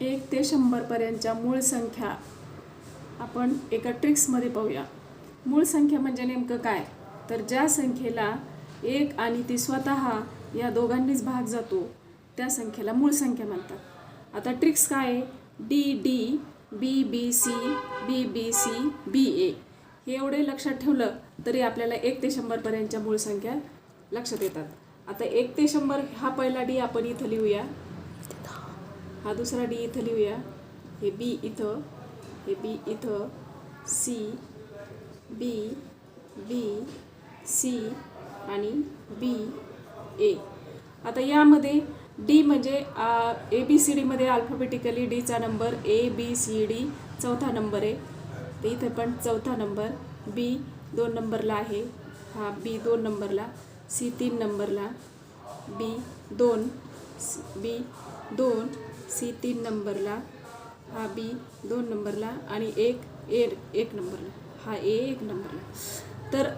एक ते शंभरपर्यंतच्या मूळ संख्या आपण एका ट्रिक्समध्ये पाहूया. मूळ संख्या म्हणजे नेमकं काय? तर ज्या संख्येला एक आणि ती स्वतः या दोघांनीच भाग जातो त्या संख्येला मूळ संख्या म्हणतात. आता ट्रिक्स काय? आहे D D B B C B B C B A हे एवढे लक्षात ठेवलं तरी आपल्याला एक ते शंभरपर्यंतच्या मूळ संख्या लक्षात येतात. आता एक ते शंभर हा पहिला डी आपण इथं लिहूया. हा दुसरा डी इथं लिहूया. हे बी इथं हे बी इथं सी बी बी सी आणि बी ए आता यामध्ये डी म्हणजे ए बी सी डीमध्ये अल्फाबेटिकली डीचा number A B C D चौथा नंबर आहे. तर इथं पण चौथा नंबर बी दोन नंबरला आहे. हा बी दोन नंबरला सी तीन नंबरला बी दोन बी दोन सी तीन नंबरला हा बी दोन नंबरला आणि एक ए एक नंबरला. हा ए एक नंबरला. तर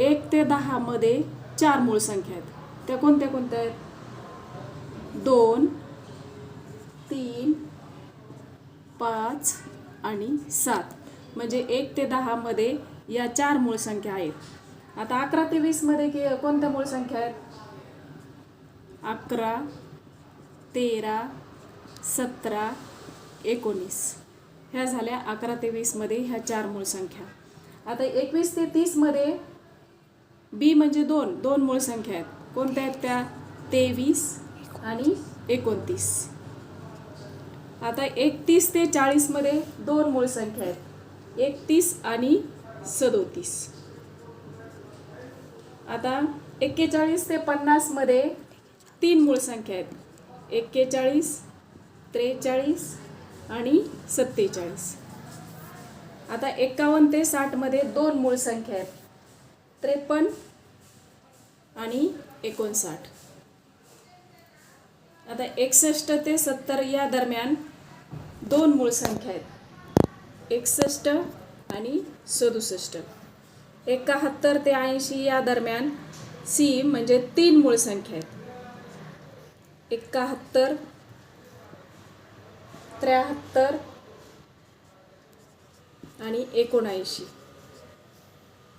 एक ते दहामध्ये चार मूळ संख्या आहेत. त्या कोणत्या कोणत्या आहेत? दोन तीन पाच आणि सात. म्हणजे एक ते दहामध्ये या चार मूळ संख्या आहेत. आता अकरा ते वीसमध्ये की कोणत्या मूळ संख्या आहेत? अकरा तेरा सतरा एकोणीस. ह्या झाल्या अकरा ते वीसमध्ये ह्या चार मूळ संख्या. आता एकवीस ते तीसमध्ये बी म्हणजे दोन. दोन मूळ संख्या आहेत. कोणत्या आहेत त्या? तेवीस आणि एकोणतीस. आता एकतीस ते चाळीसमध्ये दोन मूळ संख्या आहेत. एकतीस आणि सदोतीस. आता एक्केचाळीस ते पन्नासमध्ये तीन मूळ संख्या आहेत. एक्केचाळीस त्रेचाळीस आणि सत्तेचाळीस. आता एकावन्न ते साठमध्ये दोन मूळ संख्या आहेत. त्रेपन्न आणि एकोणसाठ. आता एकसष्ट ते सत्तर या दरम्यान दोन मूळ संख्या आहेत. एकसष्ट आणि सदुसष्ट. एकाहत्तर ते ऐंशी या दरम्यान सी म्हणजे तीन मूळ संख्या आहेत. एकाहत्तर त्र्याहत्तर आणि एकोणऐंशी.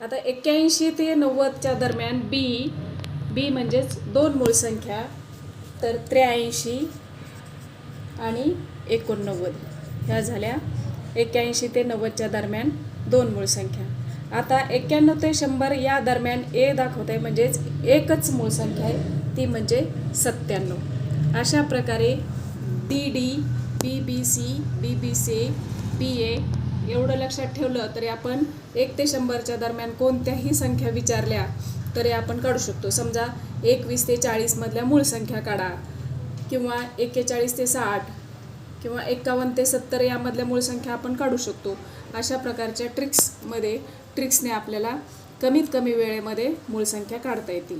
आता एक्क्याऐंशी ते नव्वदच्या दरम्यान बी बी म्हणजेच दोन मूळ संख्या तर त्र्याऐंशी आणि एकोणनव्वद. ह्या झाल्या एक्क्याऐंशी ते नव्वदच्या दरम्यान दोन मूळ संख्या. आता एक्क्याण्णव ते शंभर या दरम्यान ए दाखवत आहे म्हणजेच एकच मूळ संख्या आहे ती म्हणजे सत्त्याण्णव. अशा प्रकारे D D B B C B B C B A एवढं लक्षात ठेवलं तरी आपण एक ते शंभरच्या दरम्यान कोणत्याही संख्या विचारल्या तरी आपण काढू शकतो. समजा एकवीस ते चाळीसमधल्या मूळ संख्या काढा किंवा एक्केचाळीस ते साठ किंवा एकावन्न ते सत्तर यामधल्या मूळ संख्या आपण काढू शकतो. अशा प्रकारच्या ट्रिक्समध्ये ट्रिक्सने आपल्याला कमीत कमी वेळेमध्ये मूळ संख्या काढता येतील.